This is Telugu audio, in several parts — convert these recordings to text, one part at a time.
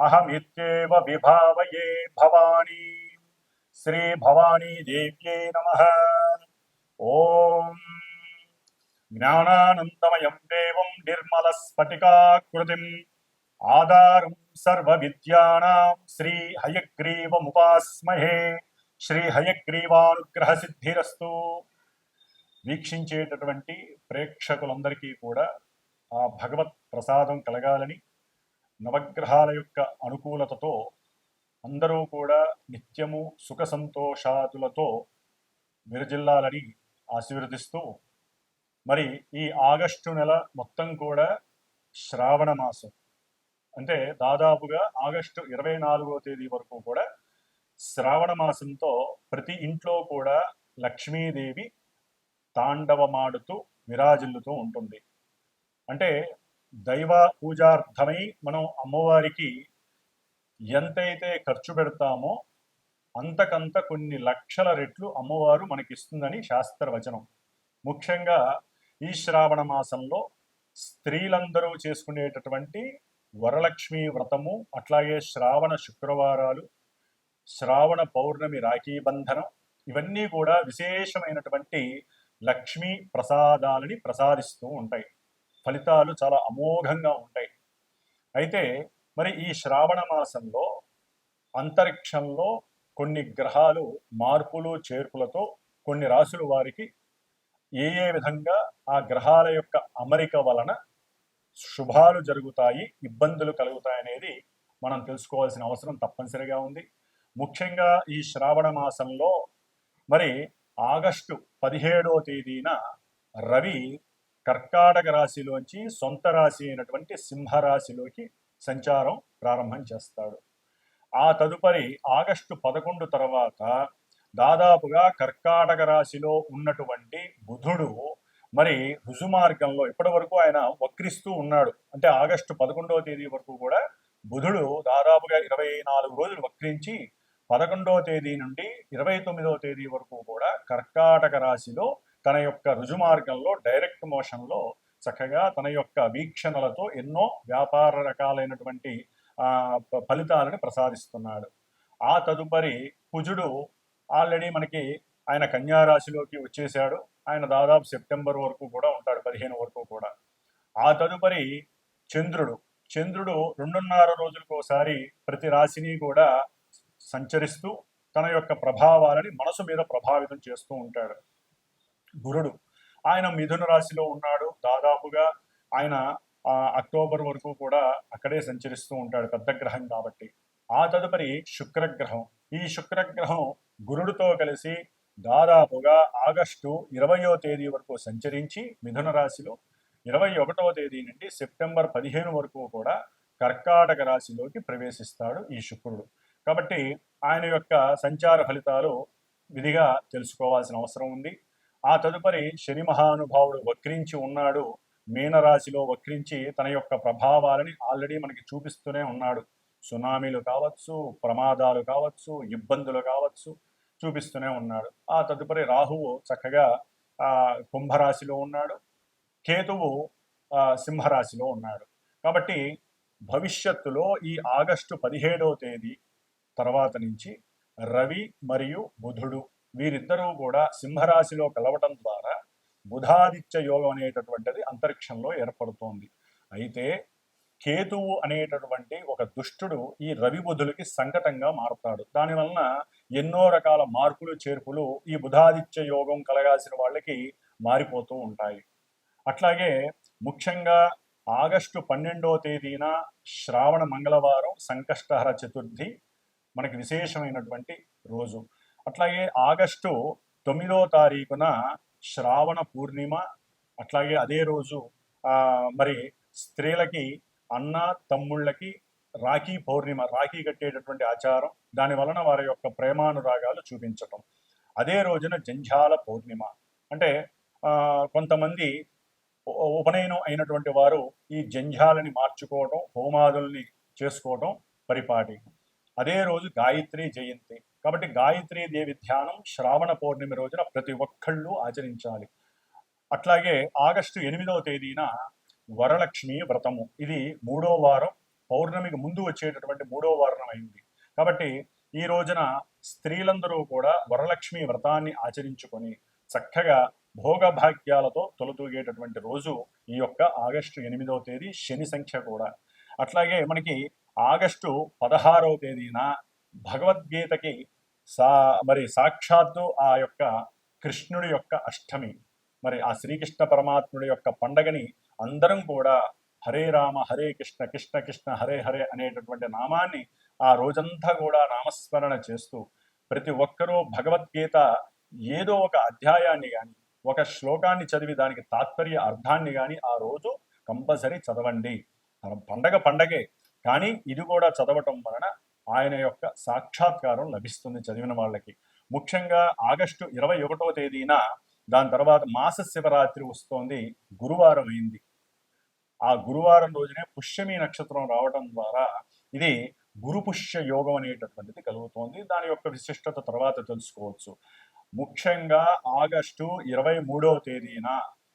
అహమిత్యేవ విభావయే భవానీ. శ్రీ భవానీ దేవ్యే నమ. ఓం జ్ఞానానందమయం దేవం నిర్మలస్ఫటికాకృతిం. ఆధారం సర్వవిద్యానాం శ్రీ హయగ్రీవముపాస్మహే. శ్రీ హయగ్రీవానుగ్రహ సిద్ధిరస్తు వీక్షించేటటువంటి ప్రేక్షకులందరికీ కూడా ఆ భగవత్ ప్రసాదం కలగాలని నవగ్రహాల యొక్క అనుకూలతతో అందరూ కూడా నిత్యము సుఖ సంతోషాదులతో విరజిల్లాలని ఆశీర్వదిస్తూ మరి ఈ ఆగస్టు నెల మొత్తం కూడా శ్రావణ మాసం. అంటే దాదాపుగా ఆగస్టు ఇరవై నాలుగో తేదీ వరకు కూడా శ్రావణ మాసంతో ప్రతి ఇంట్లో కూడా లక్ష్మీదేవి తాండవమాడుతూ విరాజిల్లుతూ ఉంటుంది. అంటే దైవ పూజార్థమై మనం అమ్మవారికి ఎంతైతే ఖర్చు పెడతామో అంతకంత కొన్ని లక్షల రెట్లు అమ్మవారు మనకిస్తుందని శాస్త్రవచనం. ముఖ్యంగా ఈ శ్రావణ మాసంలో స్త్రీలందరూ చేసుకునేటటువంటి వరలక్ష్మి వ్రతము అట్లాగే శ్రావణ శుక్రవారాలు శ్రావణ పౌర్ణమి రాఖీ బంధనం ఇవన్నీ కూడా విశేషమైనటువంటి లక్ష్మీ ప్రసాదాలని ప్రసాదిస్తూ ఉంటాయి. ఫలితాలు చాలా అమోఘంగా ఉంటాయి. అయితే మరి ఈ శ్రావణ మాసంలో అంతరిక్షంలో కొన్ని గ్రహాలు మార్పులు చేర్పులతో కొన్ని రాసుల వారికి ఏ ఏ విధంగా ఆ గ్రహాల యొక్క అమరిక వలన శుభాలు జరుగుతాయి ఇబ్బందులు కలుగుతాయి అనేది మనం తెలుసుకోవాల్సిన అవసరం తప్పనిసరిగా ఉంది. ముఖ్యంగా ఈ శ్రావణ మాసంలో మరి ఆగస్టు పదిహేడో తేదీన రవి కర్కాటక రాశిలోంచి సొంత రాశి అయినటువంటి సింహరాశిలోకి సంచారం ప్రారంభం చేస్తాడు. ఆ తదుపరి ఆగస్టు పదకొండు తర్వాత దాదాపుగా కర్కాటక రాశిలో ఉన్నటువంటి బుధుడు మరి రుజుమార్గంలో ఇప్పటి వరకు ఆయన వక్రిస్తూ ఉన్నాడు. అంటే ఆగస్టు పదకొండవ తేదీ వరకు కూడా బుధుడు దాదాపుగా ఇరవై నాలుగు రోజులు వక్రించి పదకొండవ తేదీ నుండి ఇరవై తొమ్మిదవ తేదీ వరకు కూడా కర్కాటక రాశిలో తన యొక్క రుజుమార్గంలో డైరెక్ట్ మోషన్లో చక్కగా తన యొక్క వీక్షణలతో ఎన్నో వ్యాపార రకాలైనటువంటి ఫలితాలను ప్రసాదిస్తున్నాడు. ఆ తదుపరి కుజుడు ఆల్రెడీ మనకి ఆయన కన్యారాశిలోకి వచ్చేసాడు ఆయన దాదాపు సెప్టెంబర్ వరకు కూడా ఉంటాడు పదిహేను వరకు కూడా. ఆ తదుపరి చంద్రుడు. చంద్రుడు రెండున్నర రోజులకు ఒకసారి ప్రతి రాశిని కూడా సంచరిస్తూ తన యొక్క ప్రభావాలని మనసు మీద ప్రభావితం చేస్తూ ఉంటాడు. గురుడు. ఆయన మిథున రాశిలో ఉన్నాడు. దాదాపుగా ఆయన అక్టోబర్ వరకు కూడా అక్కడే సంచరిస్తూ ఉంటాడు పెద్ద గ్రహం కాబట్టి. ఆ తదుపరి శుక్రగ్రహం. ఈ శుక్రగ్రహం గురుడితో కలిసి దాదాపుగా ఆగస్టు ఇరవయో తేదీ వరకు సంచరించి మిథున రాశిలో ఇరవై ఒకటవ తేదీ నుండి సెప్టెంబర్ పదిహేను వరకు కూడా కర్కాటక రాశిలోకి ప్రవేశిస్తాడు ఈ శుక్రుడు. కాబట్టి ఆయన యొక్క సంచార ఫలితాలు విధిగా తెలుసుకోవాల్సిన అవసరం ఉంది. ఆ తదుపరి శని మహానుభావుడు వక్రించి ఉన్నాడు. మీనరాశిలో వక్రించి తన యొక్క ప్రభావాలని ఆల్రెడీ మనకి చూపిస్తూనే ఉన్నాడు. సునామీలు కావచ్చు ప్రమాదాలు కావచ్చు ఇబ్బందులు కావచ్చు చూపిస్తూనే ఉన్నాడు. ఆ తదుపరి రాహువు చక్కగా కుంభరాశిలో ఉన్నాడు. కేతువు ఆ, సింహరాశిలో ఉన్నాడు. కాబట్టి భవిష్యత్తులో ఈ ఆగస్టు పదిహేడవ తేదీ తర్వాత నుంచి రవి మరియు బుధుడు వీరిద్దరూ కూడా సింహరాశిలో కలవటం ద్వారా బుధాదిత్య యోగం అనేటటువంటిది అంతరిక్షంలో ఏర్పడుతోంది. అయితే కేతువు అనేటటువంటి ఒక దుష్టుడు ఈ రవి బుధులకి సంకటంగా మారుతాడు. దానివలన ఎన్నో రకాల మార్పులు చేర్పులు ఈ బుధాదిత్య యోగం కలగాల్సిన వాళ్ళకి మారిపోతూ ఉంటాయి. అట్లాగే ముఖ్యంగా ఆగస్టు పన్నెండవ తేదీన శ్రావణ మంగళవారం సంకష్టహర చతుర్థి మనకి విశేషమైనటువంటి రోజు. అట్లాగే ఆగస్టు తొమ్మిదో తారీఖున శ్రావణ పూర్ణిమ అట్లాగే అదే రోజు ఆ, మరి స్త్రీలకి అన్న తమ్ముళ్ళకి రాఖీ పౌర్ణిమ రాఖీ కట్టేటటువంటి ఆచారం దాని వలన వారి యొక్క ప్రేమానురాగాలు చూపించటం. అదే రోజున జంఝాల పౌర్ణిమ. అంటే ఆ, కొంతమంది ఉపనయనం అయినటువంటి వారు ఈ జంఝాలని మార్చుకోవడం హోమాదుల్ని చేసుకోవడం పరిపాటి. అదే రోజు గాయత్రి జయంతి. కాబట్టి గాయత్రీ దేవి ధ్యానం శ్రావణ పౌర్ణమి రోజున ప్రతి ఒక్కళ్ళు ఆచరించాలి. అట్లాగే ఆగస్టు ఎనిమిదవ తేదీన వరలక్ష్మి వ్రతము. ఇది మూడో వారం పౌర్ణమికి ముందు వచ్చేటటువంటి మూడో వారం అయింది. కాబట్టి ఈ రోజున స్త్రీలందరూ కూడా వరలక్ష్మి వ్రతాన్ని ఆచరించుకొని చక్కగా భోగభాగ్యాలతో తొలతూగేటటువంటి రోజు ఈ యొక్క ఆగస్టు ఎనిమిదవ తేదీ శని సంఖ్య కూడా. అట్లాగే మనకి ఆగస్టు పదహారవ తేదీన భగవద్గీతకి సా మరి సాక్షాత్తు ఆ యొక్క కృష్ణుడి యొక్క అష్టమి మరి ఆ శ్రీకృష్ణ పరమాత్ముడి యొక్క పండగని అందరం కూడా హరే రామ హరే కృష్ణ కృష్ణ కృష్ణ హరే హరే అనేటటువంటి నామాన్ని ఆ రోజంతా కూడా నామస్మరణ చేస్తూ ప్రతి ఒక్కరూ భగవద్గీత ఏదో ఒక అధ్యాయాన్ని కానీ ఒక శ్లోకాన్ని చదివి దానికి తాత్పర్య అర్థాన్ని కానీ ఆ రోజు కంపల్సరీ చదవండి. పండగ పండగే. కానీ ఇది కూడా చదవటం వలన ఆయన యొక్క సాక్షాత్కారం లభిస్తుంది చదివిన వాళ్ళకి. ముఖ్యంగా ఆగస్టు ఇరవై ఒకటో తేదీన దాని తర్వాత మాస శివరాత్రి వస్తోంది గురువారం అయింది. ఆ గురువారం రోజునే పుష్యమి నక్షత్రం రావడం ద్వారా ఇది గురుపుష్య యోగం అనేటటువంటిది కలుగుతోంది. దాని యొక్క విశిష్టత తర్వాత తెలుసుకోవచ్చు. ముఖ్యంగా ఆగస్టు ఇరవై మూడవ తేదీన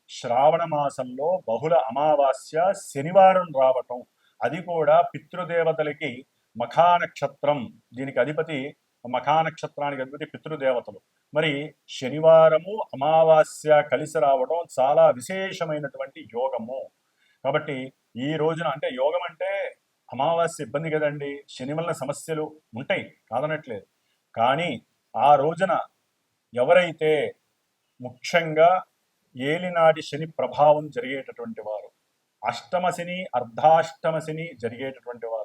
శ్రావణ మాసంలో బహుళ అమావాస్య శనివారం రావటం అది కూడా పితృదేవతలకి మఖానక్షత్రం. దీనికి అధిపతి మఖానక్షత్రానికి అధిపతి పితృదేవతలు. మరి శనివారము అమావాస్య కలిసి రావడం చాలా విశేషమైనటువంటి యోగము. కాబట్టి ఈ రోజున అంటే యోగం అంటే అమావాస్య ఇబ్బంది కదండి. శని వలన సమస్యలు ఉంటాయి కాదనట్లేదు కానీ ఆ రోజున ఎవరైతే ముఖ్యంగా ఏలినాటి శని ప్రభావం జరిగేటటువంటి వారు అష్టమ శని అర్ధాష్టమ శని జరిగేటటువంటి వారు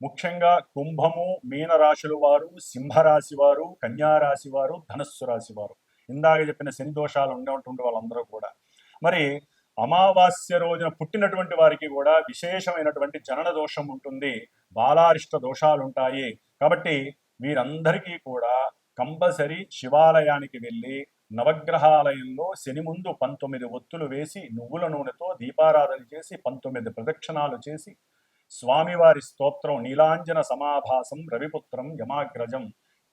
ముఖ్యంగా కుంభము మీనరాశుల వారు సింహరాశి వారు కన్యారాశి వారు ధనస్సు రాశి వారు. ఇందాక చెప్పిన శని దోషాలు ఉండేటువంటి వాళ్ళందరూ కూడా. మరి అమావాస్య రోజున పుట్టినటువంటి వారికి కూడా విశేషమైనటువంటి జనన దోషం ఉంటుంది. బాలారిష్ట దోషాలు ఉంటాయి కాబట్టి వీరందరికీ కూడా కంపల్సరీ శివాలయానికి వెళ్ళి నవగ్రహాలయంలో శని ముందు పంతొమ్మిది ఒత్తులు వేసి నువ్వుల నూనెతో దీపారాధన చేసి పంతొమ్మిది ప్రదక్షిణాలు చేసి స్వామివారి స్తోత్రం నీలాంజన సమాభాసం రవిపుత్రం యమాగ్రజం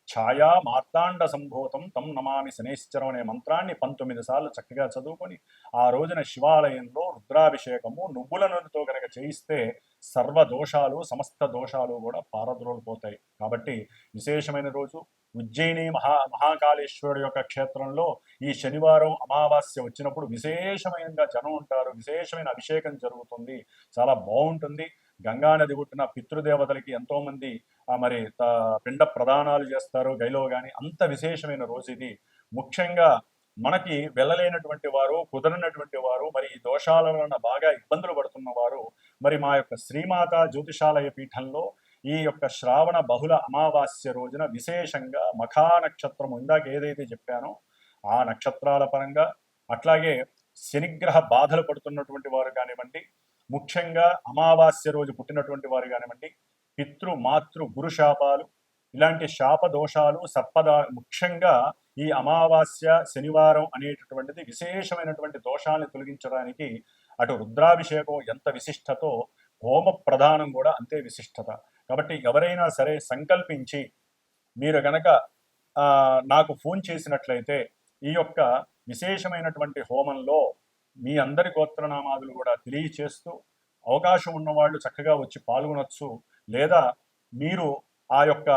ఛాయా మార్తాండ సంభూతం తం నమామి శనేశ్వరం అనే మంత్రాన్ని పంతొమ్మిది సార్లు చక్కగా చదువుకొని ఆ రోజున శివాలయంలో రుద్రాభిషేకము నువ్వుల నూనెతో కనుక చేయిస్తే సర్వ దోషాలు సమస్త దోషాలు కూడా పారద్రోలిపోతాయి. కాబట్టి విశేషమైన రోజు ఉజ్జయిని మహా మహాకాళేశ్వరుడు యొక్క క్షేత్రంలో ఈ శనివారం అమావాస్య వచ్చినప్పుడు విశేషమైనగా జనం ఉంటారు విశేషమైన అభిషేకం జరుగుతుంది. చాలా బాగుంటుంది. గంగా నది పుట్టిన పితృదేవతలకి ఎంతో మంది మరి త- పిండ ప్రదానాలు చేస్తారు గైలో కానీ అంత విశేషమైన రోజు ఇది. ముఖ్యంగా మనకి వెళ్ళలేనటువంటి వారు కుదరనటువంటి వారు మరి ఈ దోషాల వలన బాగా ఇబ్బందులు పడుతున్న వారు మరి మా యొక్క శ్రీమాత జ్యోతిషాలయ పీఠంలో ఈ యొక్క శ్రావణ బహుళ అమావాస్య రోజున విశేషంగా మఖా నక్షత్రం ఇందాక ఏదైతే చెప్పానో ఆ నక్షత్రాల పరంగా అట్లాగే శనిగ్రహ బాధలు పడుతున్నటువంటి వారు కానివ్వండి ముఖ్యంగా అమావాస్య రోజు పుట్టినటువంటి వారు కానివ్వండి పితృ మాతృ గురు శాపాలు ఇలాంటి శాప దోషాలు సర్పదా ముఖ్యంగా ఈ అమావాస్య శనివారం అనేటటువంటిది విశేషమైనటువంటి దోషాలను తొలగించడానికి అటు రుద్రాభిషేకం ఎంత విశిష్టతో హోమ ప్రధానం కూడా అంతే విశిష్టత. కాబట్టి ఎవరైనా సరే సంకల్పించి మీరు గనక నాకు ఫోన్ చేసినట్లయితే ఈ యొక్క విశేషమైనటువంటి హోమంలో మీ అందరి గోత్రనామాదులు కూడా తెలియచేస్తూ అవకాశం ఉన్నవాళ్ళు చక్కగా వచ్చి పాల్గొనొచ్చు. లేదా మీరు ఆ యొక్క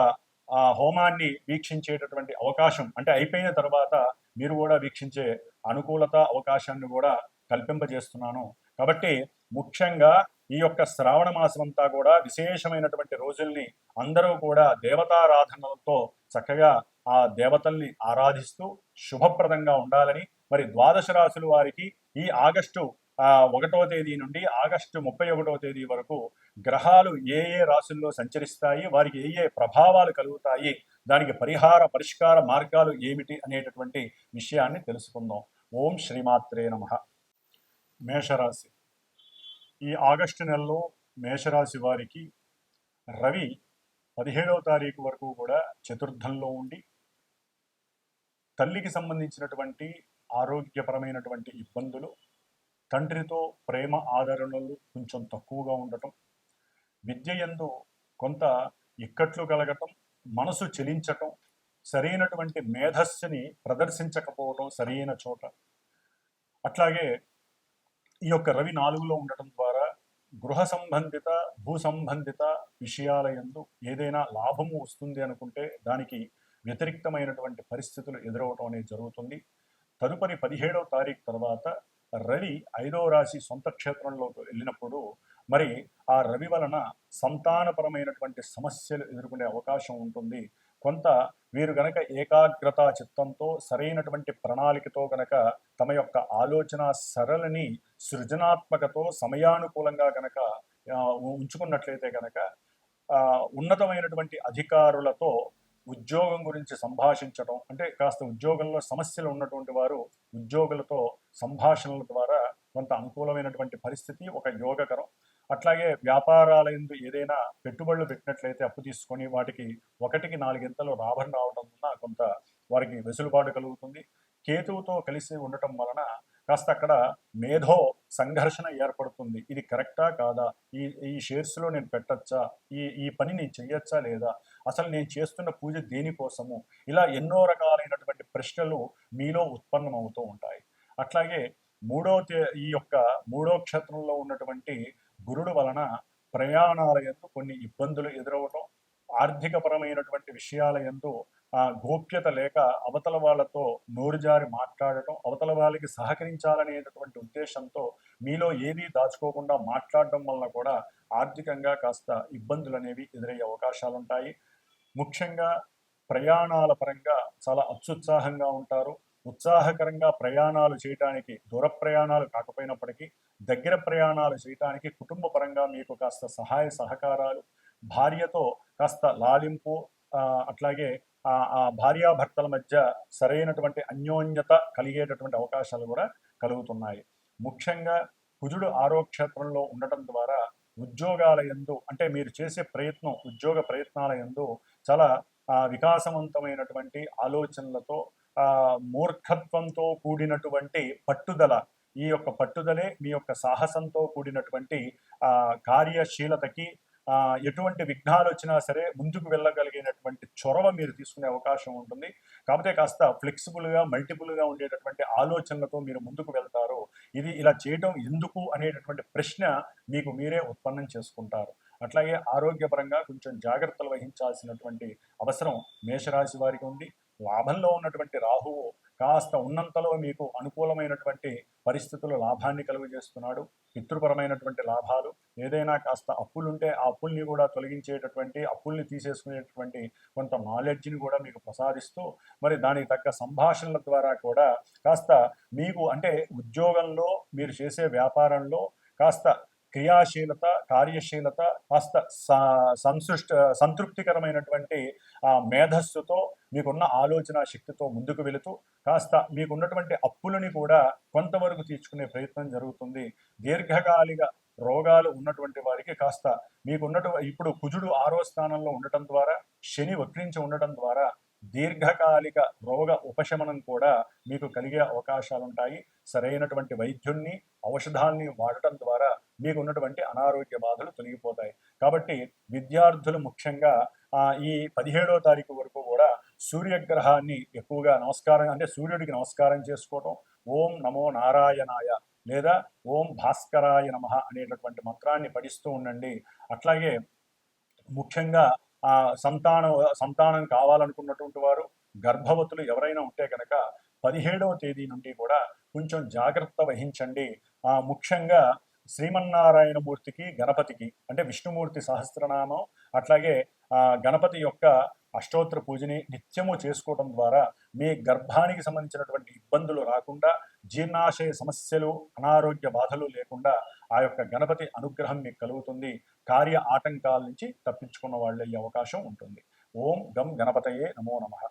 ఆ హోమాన్ని వీక్షించేటటువంటి అవకాశం అంటే అయిపోయిన తర్వాత మీరు కూడా వీక్షించే అనుకూలత అవకాశాన్ని కూడా కల్పింపజేస్తున్నాను. కాబట్టి ముఖ్యంగా ఈ యొక్క శ్రావణ మాసం అంతా కూడా విశేషమైనటువంటి రోజుల్ని అందరూ కూడా దేవతారాధనలతో చక్కగా ఆ దేవతల్ని ఆరాధిస్తూ శుభప్రదంగా ఉండాలని మరి ద్వాదశ రాశుల వారికి ఈ ఆగస్టు ఒకటో తేదీ నుండి ఆగస్టు ముప్పై ఒకటో తేదీ వరకు గ్రహాలు ఏ ఏ రాశుల్లో సంచరిస్తాయి వారికి ఏ ఏ ప్రభావాలు కలుగుతాయి దానికి పరిహార పరిష్కార మార్గాలు ఏమిటి అనేటటువంటి విషయాన్ని తెలుసుకుందాం. ఓం శ్రీమాత్రే నమ. మేషరాశి. ఈ ఆగస్టు నెలలో మేషరాశి వారికి రవి పదిహేడవ తారీఖు వరకు కూడా చతుర్థంలో ఉండి తల్లికి సంబంధించినటువంటి ఆరోగ్యపరమైనటువంటి ఇబ్బందులు తండ్రితో ప్రేమ ఆదరణలు కొంచెం తక్కువగా ఉండటం విద్య యందు కొంత ఇక్కట్లు కలగటం మనసు చెలించటం సరైనటువంటి మేధస్సుని ప్రదర్శించకపోవటం సరైన చోట. అట్లాగే ఈ యొక్క రవి నాలుగులో ఉండటం ద్వారా గృహ సంబంధిత భూ సంబంధిత విషయాల యందు ఏదైనా లాభము వస్తుంది అనుకుంటే దానికి వ్యతిరిక్తమైనటువంటి పరిస్థితులు ఎదురవటం అనేది జరుగుతుంది. తదుపరి పదిహేడవ తారీఖు తర్వాత రవి ఐదవ రాశి సొంత క్షేత్రంలోకి వెళ్ళినప్పుడు మరి ఆ రవి వలన సంతానపరమైనటువంటి సమస్యలు ఎదుర్కొనే అవకాశం ఉంటుంది. కొంత వీరు గనక ఏకాగ్రత చిత్తంతో సరైనటువంటి ప్రణాళికతో గనక తమ యొక్క ఆలోచన సరళిని సృజనాత్మకతో సమయానుకూలంగా గనక ఉంచుకున్నట్లయితే గనక ఉన్నతమైనటువంటి అధికారులతో ఉద్యోగం గురించి సంభాషించడం అంటే కాస్త ఉద్యోగంలో సమస్యలు ఉన్నటువంటి వారు ఉద్యోగులతో సంభాషణల ద్వారా కొంత అనుకూలమైనటువంటి పరిస్థితి ఒక యోగకరం. అట్లాగే వ్యాపారాల యందు ఏదైనా పెట్టుబడులు పెట్టినట్లయితే అప్పు తీసుకొని వాటికి ఒకటికి నాలుగింతలు రాబడి రావడం వలన కొంత వారికి వెసులుబాటు కలుగుతుంది. కేతువుతో కలిసి ఉండటం వలన కాస్త అక్కడ మేధో సంఘర్షణ ఏర్పడుతుంది. ఇది కరెక్టా కాదా? ఈ ఈ షేర్స్లో నేను పెట్టచ్చా? ఈ ఈ పని నేను చెయ్యొచ్చా లేదా? అసలు నేను చేస్తున్న పూజ దేనికోసము ఇలా ఎన్నో రకాలైనటువంటి ప్రశ్నలు మీలో ఉత్పన్నమవుతూ ఉంటాయి. అట్లాగే మూడో ఈ యొక్క మూడో క్షేత్రంలో ఉన్నటువంటి గురుడు వలన ప్రయాణాల ఎందు కొన్ని ఇబ్బందులు ఎదురవటం ఆర్థికపరమైనటువంటి విషయాల ఎందు గోప్యత లేక అవతల వాళ్ళతో నోరుజారి మాట్లాడటం అవతల వాళ్ళకి సహకరించాలనేటటువంటి ఉద్దేశంతో మీలో ఏదీ దాచుకోకుండా మాట్లాడడం వలన కూడా ఆర్థికంగా కాస్త ఇబ్బందులు అనేవి ఎదురయ్యే అవకాశాలు ఉంటాయి ముఖ్యంగా ప్రయాణాల పరంగా చాలా అత్యుత్సాహంగా ఉంటారు. ఉత్సాహకరంగా ప్రయాణాలు చేయటానికి దూర ప్రయాణాలు కాకపోయినప్పటికీ దగ్గర ప్రయాణాలు చేయటానికి కుటుంబ పరంగా మీకు కాస్త సహాయ సహకారాలు భార్యతో కాస్త లాలింపు అట్లాగే ఆ భార్యాభర్తల మధ్య సరైనటువంటి అన్యోన్యత కలిగేటటువంటి అవకాశాలు కూడా కలుగుతున్నాయి. ముఖ్యంగా కుజుడు ఆరోక్షేత్రంలో ఉండటం ద్వారా ఉద్యోగాల యందు అంటే మీరు చేసే ప్రయత్నం ఉద్యోగ ప్రయత్నాల యందు చాలా వికాసవంతమైనటువంటి ఆలోచనలతో మూర్ఖత్వంతో కూడినటువంటి పట్టుదల ఈ యొక్క పట్టుదలే మీ యొక్క సాహసంతో కూడినటువంటి కార్యశీలతకి ఎటువంటి విఘ్నాలు వచ్చినా సరే ముందుకు వెళ్ళగలిగినటువంటి చొరవ మీరు తీసుకునే అవకాశం ఉంటుంది. కాకపోతే కాస్త ఫ్లెక్సిబుల్గా మల్టిపుల్గా ఉండేటటువంటి ఆలోచనలతో మీరు ముందుకు వెళ్తారు ఇది ఇలా చేయడం ఎందుకు అనేటటువంటి ప్రశ్న మీకు మీరే ఉత్పన్నం చేసుకుంటారు. అట్లాగే ఆరోగ్యపరంగా కొంచెం జాగ్రత్తలు వహించాల్సినటువంటి అవసరం మేషరాశి వారికి ఉంది. లాభంలో ఉన్నటువంటి రాహువు కాస్త ఉన్నంతలో మీకు అనుకూలమైనటువంటి పరిస్థితులు లాభాన్ని కలుగజేస్తున్నాడు. పితృపరమైనటువంటి లాభాలు ఏదైనా కాస్త అప్పులుంటే ఆ అప్పుల్ని కూడా తొలగించేటటువంటి అప్పుల్ని తీసేసుకునేటటువంటి కొంత నాలెడ్జ్ని కూడా మీకు ప్రసాదిస్తూ మరి దానికి తగ్గ సంభాషణల ద్వారా కూడా కాస్త మీకు అంటే ఉద్యోగంలో మీరు చేసే వ్యాపారంలో కాస్త క్రియాశీలత కార్యశీలత కాస్త స- సంసృష్ట సంతృప్తికరమైనటువంటి ఆ మేధస్సుతో మీకున్న ఆలోచన శక్తితో ముందుకు వెళుతూ కాస్త మీకున్నటువంటి అప్పులని కూడా కొంతవరకు తీర్చుకునే ప్రయత్నం జరుగుతుంది. దీర్ఘకాలిక రోగాలు ఉన్నటువంటి వారికి కాస్త మీకున్నటు ఇప్పుడు కుజుడు ఆరో స్థానంలో ఉండటం ద్వారా శని వక్రించి ఉండటం ద్వారా దీర్ఘకాలిక రోగ ఉపశమనం కూడా మీకు కలిగే అవకాశాలు ఉంటాయి సరైనటువంటి వైద్యుల్ని ఔషధాల్ని వాడటం ద్వారా మీకు ఉన్నటువంటి అనారోగ్య బాధలు తొలగిపోతాయి. కాబట్టి విద్యార్థులు ముఖ్యంగా ఆ, ఈ పదిహేడో తారీఖు వరకు కూడా సూర్యగ్రహాన్ని ఎక్కువగా నమస్కారం అంటే సూర్యుడికి నమస్కారం చేసుకోవటం ఓం నమో నారాయణాయ లేదా ఓం భాస్కరాయ నమ అనేటటువంటి మంత్రాన్ని పఠిస్తూ ఉండండి. అట్లాగే ముఖ్యంగా ఆ సంతానం సంతానం కావాలనుకున్నటువంటి వారు గర్భవతులు ఎవరైనా ఉంటే కనుక పదిహేడవ తేదీ నుండి కూడా కొంచెం జాగ్రత్త వహించండి. ఆ ముఖ్యంగా శ్రీమన్నారాయణమూర్తికి గణపతికి అంటే విష్ణుమూర్తి సహస్రనామం అట్లాగే గణపతి యొక్క అష్టోత్తర పూజని నిత్యము చేసుకోవడం ద్వారా మీ గర్భానికి సంబంధించినటువంటి ఇబ్బందులు రాకుండా జీర్ణాశయ సమస్యలు అనారోగ్య బాధలు లేకుండా ఆ యొక్క గణపతి అనుగ్రహం మీకు కలుగుతుంది. కార్య ఆటంకాల నుంచి తప్పించుకున్న వాళ్ళు అయ్యే అవకాశం ఉంటుంది. ఓం గం గణపతయే నమో నమః.